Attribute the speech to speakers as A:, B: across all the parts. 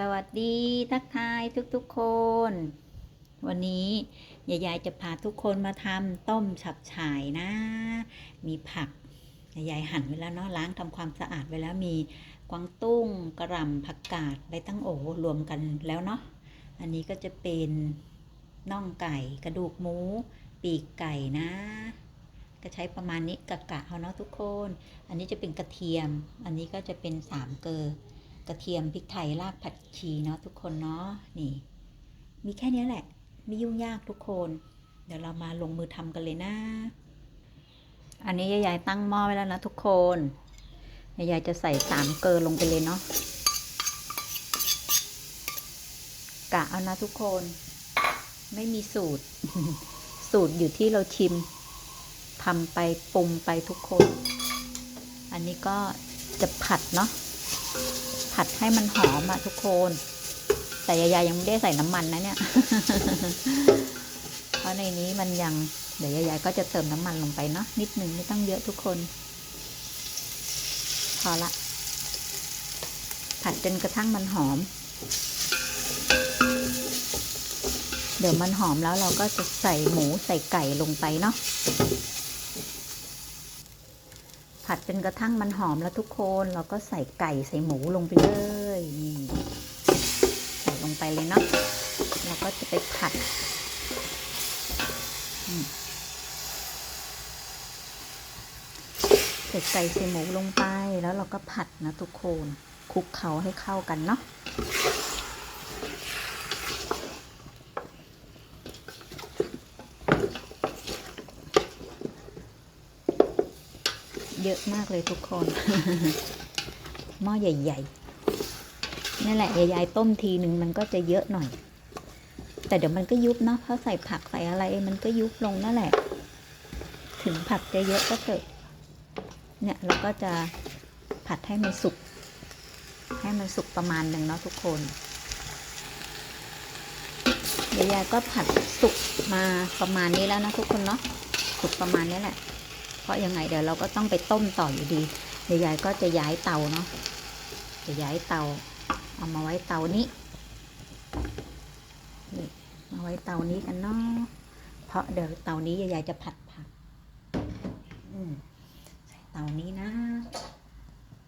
A: สวัสดีทักทายทุกๆคน วันนี้ยายายจะพาทุกคนมาทำต้มฉับฉ่ายนะ มีผักยายหั่นไว้แล้วเนาะล้างทำความสะอาดไว้แล้วมีกวางตุ้งกระหล่ำผักกาดใบตั้งโอรวมกันแล้วเนาะอันนี้ก็จะเป็นน่องไก่กระดูกหมู ปีกไก่นะ ก็ใช้ประมาณนี้กะกะเอาเนาะทุกคน อันนี้จะเป็นกระเทียม อันนี้ก็จะเป็นสามเกลอ กระเทียมพริกไทยรากผัดชีเนาะทุกคนเนาะนี่ มีแค่นี้แหละ ไม่ยุ่งยากทุกคน เดี๋ยวเรามาลงมือทำกันเลยนะ อันนี้ยายๆตั้งหม้อไว้แล้วนะทุกคนยายๆจะใส่สามเกลือลงไปเลยเนาะกะเอานะทุกคน ไม่มีสูตร สูตรอยู่ที่เราชิมทำไปปรุงไปทุกคน อันนี้ก็จะผัดเนาะ ผัดให้มันหอมอะทุกคน แต่ยายายังไม่ได้ใส่น้ำมันนะเนี่ย เพราะในนี้มันยัง เดี๋ยวยายก็จะเติมน้ำมันลงไปเนาะนิดหนึ่งไม่ต้องเยอะทุกคน พอละ ผัดจนกระทั่งมันหอม เดี๋ยวมันหอมแล้วเราก็จะใส่หมูใส่ไก่ลงไปเนาะ ผัดจนกระทั่งมันหอมแล้วทุกคนเราก็ใส่ไก่ใส่หมูลงไปเลยนี่ใส่ลงไปเลยเนาะเราก็จะไปผัดใส่ไก่ใส่หมูลงไปแล้วเราก็ผัดนะทุกคนคลุกเคล้าให้เข้ากันเนาะ เยอะมากเลยทุกคน หม้อใหญ่ๆนั่นแหละยายๆต้มทีหนึ่งมันก็จะเยอะหน่อย แต่เดี๋ยวมันก็ยุบเนาะเพราะใส่ผักใส่อะไร มันก็ยุบลงนั่นแหละ ถึงผักจะเยอะก็เถอะเนี่ยเราก็จะผัดให้มันสุกให้มันสุกประมาณหนึ่งเนาะทุกคนยวยายก็ผัดสุกมาประมาณนี้แล้วนะทุกคนเนาะสุกประมาณนี้แหละ เพราะยังไงเดี๋ยวเราก็ต้องไปต้มต่ออยู่ดีเดี๋ยวยายก็จะย้ายเตาเนาะจะย้ายเตา เอามาไว้เตานี้นี่มาไว้เตานี้กันเนาะเพราะเดี๋ยวเตานี้ยายจะผัดผักใส่เตานี้นะ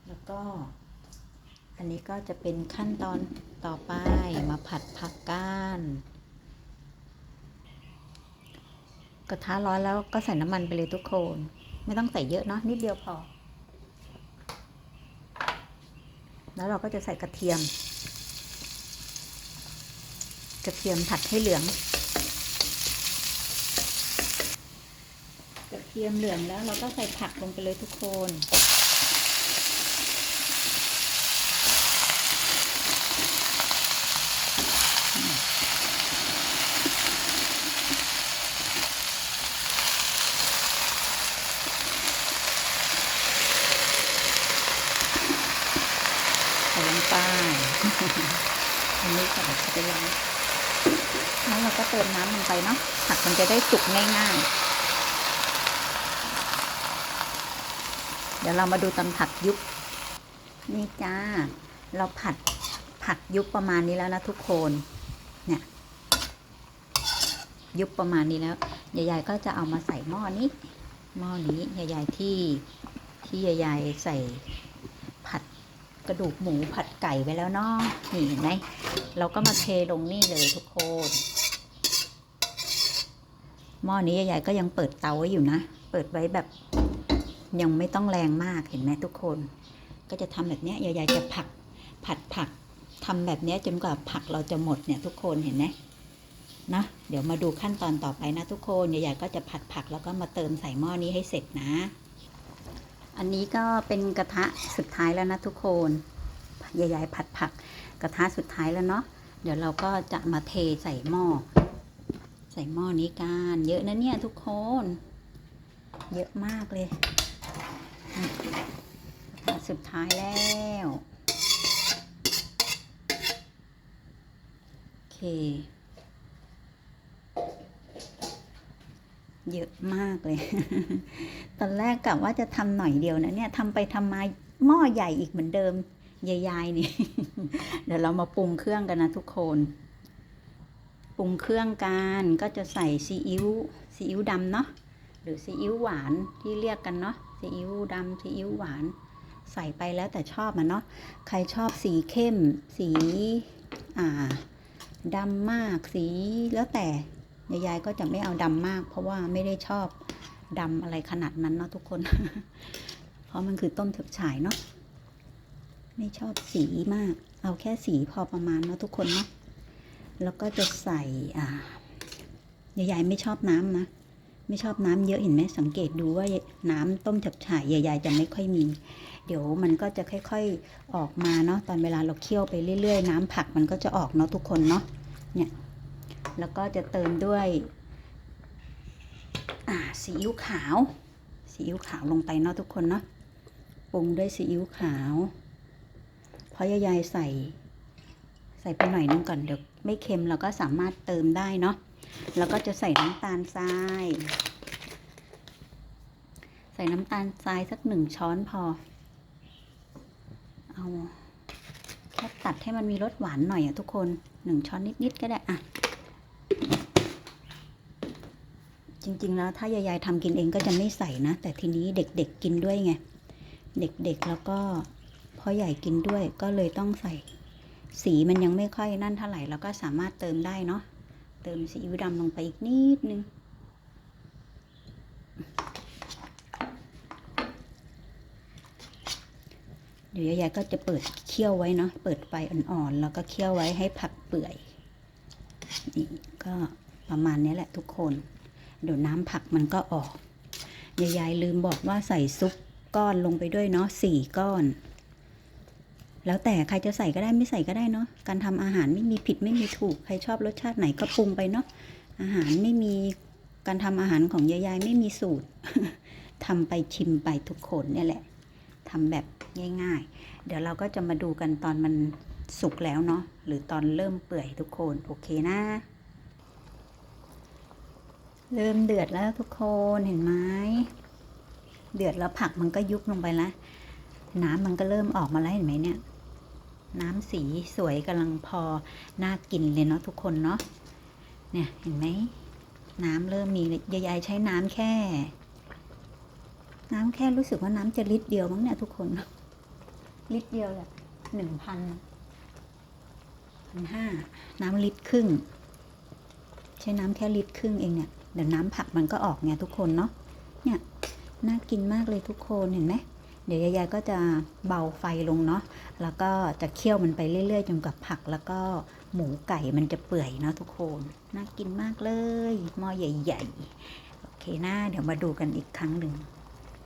A: แล้วก็ อันนี้ก็จะเป็นขั้นตอนต่อไปมาผัดผักก้านกระทะร้อนแล้วก็ใส่น้ำมันไปเลยทุกคน ไม่ต้องใส่เยอะเนาะนิดเดียวพอ แล้วเราก็จะใส่กระเทียม กระเทียมผัดให้เหลือง กระเทียมเหลืองแล้วเราก็ใส่ผักลงไปเลยทุกคน ใส่ลงไป อันนี้ใส่เข้าไปแล้ว แล้วเราก็เติมน้ำลงไปเนาะผักมันจะได้สุกง่ายๆ เดี๋ยวเรามาดูตอนผักยุบนี่จ้า เราผัดผักยุบประมาณนี้แล้วนะทุกคนเนี่ยยุบประมาณนี้แล้วยายๆก็จะเอามาใส่หม้อนี้ หม้อนี้ยายๆที่ที่ยายๆใส่ผัดกระดูกหมูผัดไก่ไปแล้วเนาะนี่เห็นไหมเราก็มาเทลงนี่เลยทุกคน ม้อนี้ยายๆก็ยังเปิดเตาไว้อยู่นะ เปิดไว้แบบ ยังไม่ต้องแรงมากเห็นไหมทุกคน ก็จะทำแบบนี้ยยายๆจะผักผัดผักทำแบบนี้จนกว่าผักเราจะหมดเนี่ยทุกคนเห็นไหมนะเดี๋ยวมาดูขั้นตอนต่อไปนะทุกคนยายๆก็จะผัดผักแล้วก็มาเติมใส่หม้อนี้ให้เสร็จนะ อันนี้ก็เป็นกระทะสุดท้ายแล้วนะทุกคนยายๆผัดผักกระทะสุดท้ายแล้วเนาะเดี๋ยวเราก็จะมาเทใส่หม้อ ส่หม้อนี้กันเยอะนะเนี่ยทุกคน เยอะมากเลยสุดท้ายแล้วโอเค เยอะมากเลย ตอนแรกกะว่าจะทำหน่อยเดียวนะเนี่ยทำไปทำมาหม้อใหญ่อีกเหมือนเดิมยายๆนี่ เดี๋ยวเรามาปรุงเครื่องกันนะทุกคน ปรุงเครื่องกันก็จะใส่ซีอิ๊วซีอิ๊วดำเนาะหรือซีอิ๊วหวานที่เรียกกันเนาะซีอิ๊วดำซีอิ๊วหวาน ใส่ไปแล้วแต่ชอบมันเนาะใครชอบสีเข้ม สีอ่าดำมากสีแล้วแต่ยายๆก็จะไม่เอาดำมาก เพราะว่าไม่ได้ชอบดำอะไรขนาดนั้นเนาะทุกคน เพราะมันคือต้มถึกฉายเนาะไม่ชอบสีมาก เอาแค่สีพอประมาณเนาะทุกคนเนาะ แล้วก็จะใส่อ่ายายๆไม่ชอบน้ำนะ ไม่ชอบน้ำเยอะเห็นไหมสังเกตดูว่าน้ำต้มจับฉ่ายยายๆจะไม่ค่อยมี เดี๋ยวมันก็จะค่อย ๆออกมาเนาะตอนเวลาเราเคี่ยวไปเรื่อย ๆ น้ำผักมันก็จะออกเนาะทุกคนเนาะเนี่ยแล้วก็จะเติมด้วยอ่าซีอิ๊วขาวซีอิ๊วขาวลงไปเนาะทุกคนเนาะปรุงด้วยซีอิ๊วขาว เพราะยายใส่ ส่ไปหน่อยนึงก่อนเดี๋ยวไม่เค็มเราก็สามารถเติมได้เนาะแล้วก็จะใส่น้ำตาลทราย ใส่น้ำตาลทรายสักหนึ่งช้อนพอ เอาแค่ตัดให้มันมีรสหวานหน่อยอะทุกคนหนึ่งช้อนนิดๆก็ได้อะจริง ๆ แล้วถ้ายายๆทำกินเองก็จะไม่ใส่นะ แต่ทีนี้เด็กๆกินด้วยไง เด็กๆแล้วก็พ่อใหญ่กินด้วยก็เลยต้องใส่ สีมันยังไม่ค่อยนั่นเท่าไหร่เราก็สามารถเติมได้เนาะเติมซีอิ๊วดำลงไปอีกนิดนึงเดี๋ยวยายก็จะเปิดเคี่ยวไว้เนาะเปิดไฟอ่อนๆแล้วก็เคี่ยวไว้ให้ผักเปื่อยนี่ก็ประมาณนี้แหละทุกคน เดี๋ยวน้ำผักมันก็ออกยายยายลืมบอกว่าใส่ซุปก้อนลงไปด้วยเนาะสี่ก้อน แล้วแต่ใครจะใส่ก็ได้ไม่ใส่ก็ได้เนาะการทำอาหารไม่มีผิดไม่มีถูกใครชอบรสชาติไหนก็ปรุงไปเนาะอาหารไม่มีการทำอาหารของยายายไม่มีสูตรทำไปชิมไปทุกคนเนี่ยแหละทำแบบง่ายๆ เดี๋ยวเราก็จะมาดูกันตอนมันสุกแล้วเนาะหรือตอนเริ่มเปื่อยทุกคนโอเคนะ เริ่มเดือดแล้วทุกคนเห็นไหมเดือดแล้วผักมันก็ยุบลงไปแล้ว น้ำมันก็เริ่มออกมาแล้วเห็นไหมเนี่ย น้ำสีสวยกำลังพอน่ากินเลยเนาะทุกคนเนาะเนี่ยเห็นไหมน้ำเริ่มมียายใช้น้ำแค่ น้ำแค่รู้สึกว่าน้ำจะลิตรเดียวมั้งเนี่ยทุกคนลิตรเดียวแหละหนึ่งพันพันห้าน้ำลิตรครึ่ง ใช้น้ำแค่ลิตรครึ่งเองเนี่ยเดี๋ยวน้ำผักมันก็ออกไงทุกคนเนาะเนี่ยน่ากินมากเลยทุกคนเห็นไหม เดี๋ยวยายก็จะเบาไฟลงเนาะ แล้วก็จะเคี่ยวมันไปเรื่อยๆจนกับผักแล้วก็หมูไก่มันจะเปื่อยเนาะทุกคน น่ากินมากเลยหม้อใหญ่ ๆ โอเคนะเดี๋ยวมาดูกันอีกครั้งหนึ่ง